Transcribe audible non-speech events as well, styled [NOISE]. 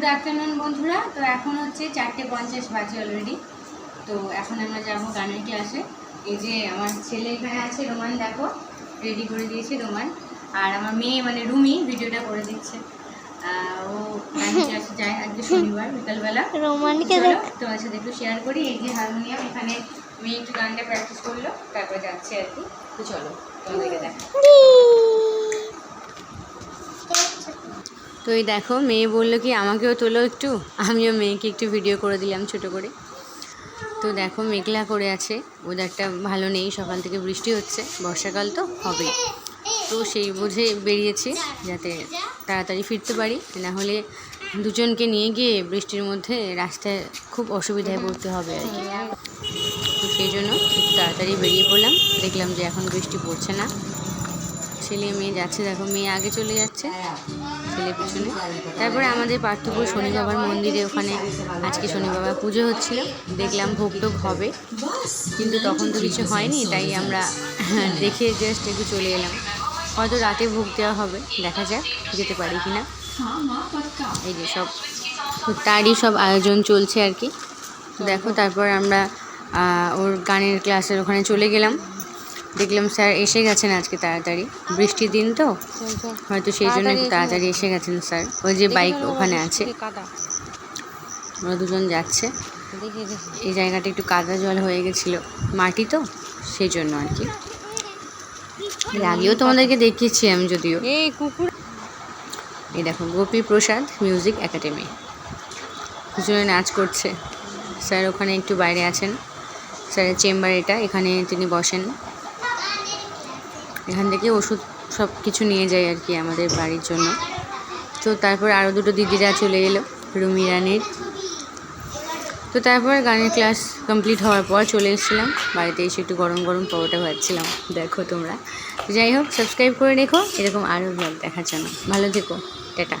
Good afternoon বন্ধুরা। তো এখন হচ্ছে চারটে পঞ্চাশ বাজে অলরেডি তো এখন আমরা যাব গানের ক্লাসে এই যে আমার ছেলে এখানে আছে রোমান দেখো। রেডি করে দিয়েছে রোমান। আর আমার মেয়ে মানে রুমি ভিডিওটা করে দিচ্ছে। ও গানের [LAUGHS] ক্লাসে যায় আজকে শনিবার বিকালবেলা। রোমানকে তোমার সাথে একটু শেয়ার করি। এই যে হারমোনিয়াম এখানে মেয়ে একটু গানটা প্র্যাকটিস করল তারপর যাচ্ছে আর কি। তো চলো তোমাদেরকে দেখা তো এই দেখো, মেয়ে বলল কি, আমাকেও তোলো একটু? আমিও মেয়েকে একটু ভিডিও করে দিলাম ছোট করে। তো দেখো, মেঘলা করে আছে। ওয়েদারটা ভালো নেই, সকাল থেকে বৃষ্টি হচ্ছে, বর্ষাকাল তো হবেই। তো সেই বুঝে বেরিয়েছি, যাতে তাড়াতাড়ি ফিরতে পারি। না হলে দুজনকে নিয়ে গিয়ে বৃষ্টির মধ্যে রাস্তায় খুব অসুবিধায় পড়তে হবে আর কি। তো সেই জন্য তাড়াতাড়ি বেরিয়ে পড়লাম। দেখলাম যে এখন বৃষ্টি পড়ছে না। ছেলে মেয়ে যাচ্ছে, দেখো মেয়ে আগে চলে যাচ্ছে, ছেলে পিছনে। তারপরে আমাদের পার্থপুর শনি বাবার মন্দিরে ওখানে আজকে শনি বাবার পুজো হচ্ছিল। দেখলাম ভোগ টোগ হবে, কিন্তু তখন তো কিছু হয়নি, তাই আমরা দেখে জাস্ট একটু চলে এলাম। হয়তো রাতে ভোগ দেওয়া হবে, দেখা যাক যেতে পারি কি না এই যে সব, তারই সব আয়োজন চলছে আর কি। দেখো, তারপর আমরা ওর গানের ক্লাসের ওখানে চলে গেলাম। দেখলাম স্যার এসে গেছেন আজকে তাড়াতাড়ি। বৃষ্টির দিন তো হয়তো সেই জন্য একটু তাড়াতাড়ি এসে গেছেন স্যার। ওই যে বাইক ওখানে আছে। ওরা দুজন যাচ্ছে। এই জায়গাটা একটু কাদা জল হয়ে গেছিল। মাটি তো সেই জন্য আর কি। এর আগেও তোমাদেরকে দেখিয়েছি আমি যদিও। এই কুকুর। এই দেখো গোপী প্রসাদ মিউজিক একাডেমি। দুজনে নাচ করছে। স্যার ওখানে একটু বাইরে আছেন। স্যারের চেম্বার এটা এখানে তিনি বসেন। এখান থেকে ওষুধ সব কিছু নিয়ে যায় আর কি আমাদের বাড়ির জন্য। তো তারপর আরও দুটো দিদিরা চলে এলো, রুমি রানির। তো তারপর গানের ক্লাস কমপ্লিট হওয়ার পর চলে এসেছিলাম। বাড়িতে এসে একটু গরম গরম পরোটা ভাজছিলাম। দেখো তোমরা। যাই হোক সাবস্ক্রাইব করে রেখো। এরকম আরও ব্লগ দেখার জন্য। ভালো থেকো। টাটা।